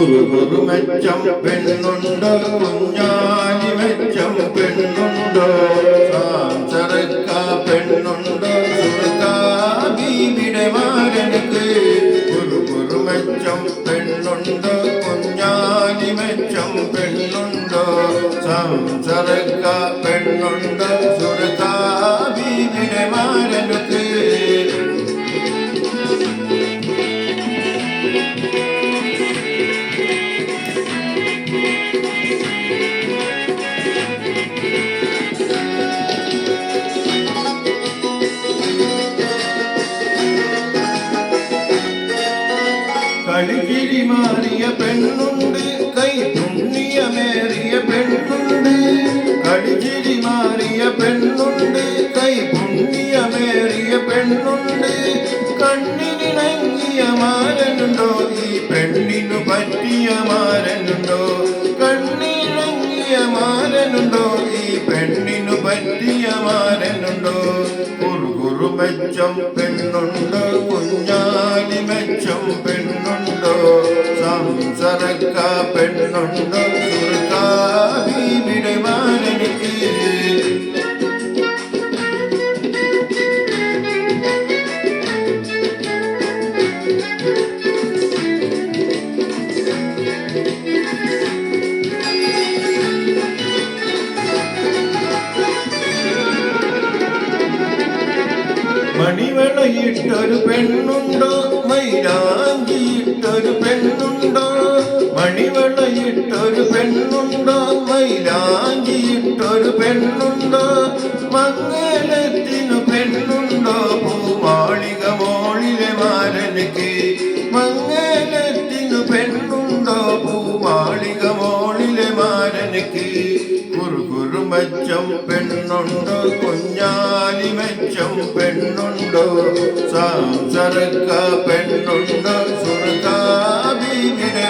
കുറുകുറു മെച്ചം പെണ്ണുണ്ട്? കുഞ്ഞാലി മെച്ചം പെണ്ണുണ്ട്? സാംസറക്ക പെണ്ണുണ്ട്? സുർക്ക ബീബിടെ മാരനക്ക് കുറുകുറു മെച്ചം പെണ്ണുണ്ട്? കുഞ്ഞാലി മെച്ചം പെണ്ണുണ്ട്? സംസറക്ക പെണ്ണുണ്ട്? സുർക്ക ബീബിടെ കളികിരി മാറിയ പെണ്ണുണ്ട് കൈ പുണ്യമേറിയ പെണ്ണുണ്ട്. അടിക്കിഴി മാറിയ പെണ്ണുണ്ട് കൈ പുണ്യമേറിയ പെണ്ണുണ്ട്. കണ്ണിനിണങ്ങിയ മാരനുണ്ടോ ഈ പെണ്ണിനു പറ്റിയ മാരനുണ്ടോ കണ്ണിണങ്ങിയ മാരനുണ്ടോ ഈ പെണ്ണിനു പറ്റിയ മാരനുണ്ടോ കുറുകുറു മെച്ചം പെണ്ണുണ്ട്? സംസരക്ക പെണ്ണുണ്ടോ? സുർക്കാ ബീബിടെ മാരനിക്ക് മണിവളയിട്ടൊരു പെണ്ണുണ്ടോ? മൈലാഞ്ചിയിട്ടൊരു പെണ്ണുണ്ടോ? മണിവെള്ളയിട്ടൊരു പെണ്ണുണ്ടോ? മൈലാഞ്ചിയിട്ടൊരു പെണ്ണുണ്ടോ? മംഗലത്തിനു പെണ്ണുണ്ടോ? പൂമാളിക മോളിലെ മാരനക്ക് മംഗലത്തിനു പെണ്ണുണ്ടോ? പൂമാളിക മോളിലെ മാരനക്ക് കുറുകുറു മച്ചം പെണ്ണുണ്ടോ? കുഞ്ഞാലി മെച്ചം പെണ്ണുണ്ടോ സംസരക്ക പെണ്ണുണ്ട സുർക്കാ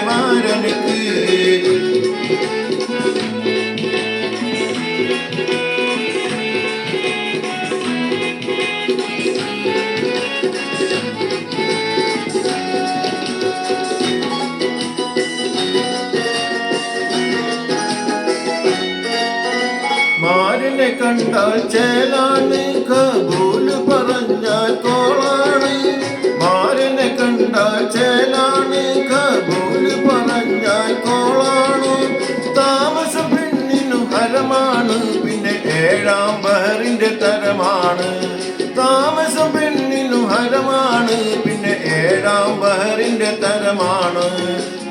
മാരനിക്ക് മാരനെ കണ്ടാൽ ചേലാണ് കബൂൽ പറഞ്ഞാൽ കോളാണ് തരമാണ് താമസം പെണ്ണിനു ഹരമാണ്. പിന്നെ ഏഴാം ബഹറിന്റെ തരമാണ്.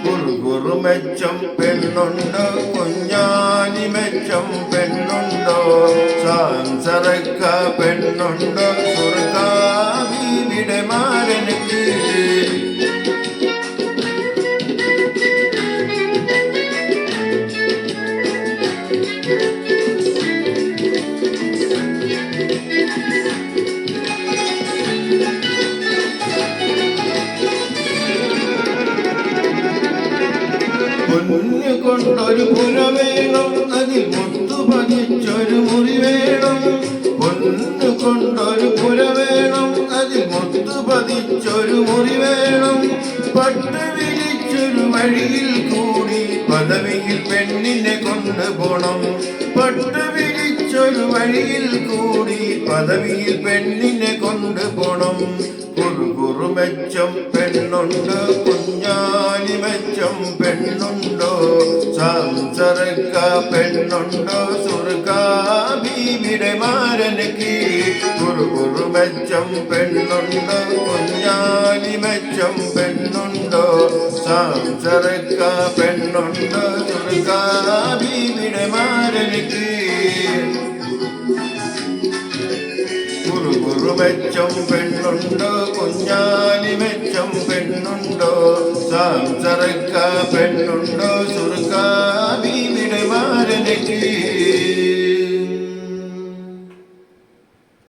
കുറുകുറു മെച്ചം പെണ്ണുണ്ട്? കുഞ്ഞാലി മെച്ചം പെണ്ണുണ്ടോ? സാംസറക്ക പെണ്ണുണ്ടോ? മുറി വേണം. പട്ട് വഴിയിൽ കൂടി പദവിയിൽ പെണ്ണിനെ കൊണ്ടുപോണം പട്ട് വിരിച്ചൊരു വഴിയിൽ കൂടി പദവിയിൽ പെണ്ണിനെ കൊണ്ടുപോണം കുറുകുറു മെച്ചം പെണ്ണുണ്ട് കുഞ്ഞാലി മെച്ചം പെണ്ണുണ്ടോ? സംസരക്ക പെണ്ണുണ്ടോ? സുർക്കാ ഭീമിടെ മാരനക്ക് കുറുകുറു കുറുമെച്ചം പെണ്ണുണ്ട്? കുഞ്ഞാലി മെച്ചം പെണ്ണുണ്ടോ? സാംസരക്ക പെണ്ണുണ്ടോ? സുർക്കാ ബീബിടെ മാരനക്ക് കുറുകുറു മെച്ചം പെണ്ണുണ്ടോ? കുഞ്ഞാലി മെച്ചം പെണ്ണുണ്ടോ? സംസറക്ക പെണ്ണുണ്ടോ? സുർക്കാ ബീവിടെ മാരനക്ക്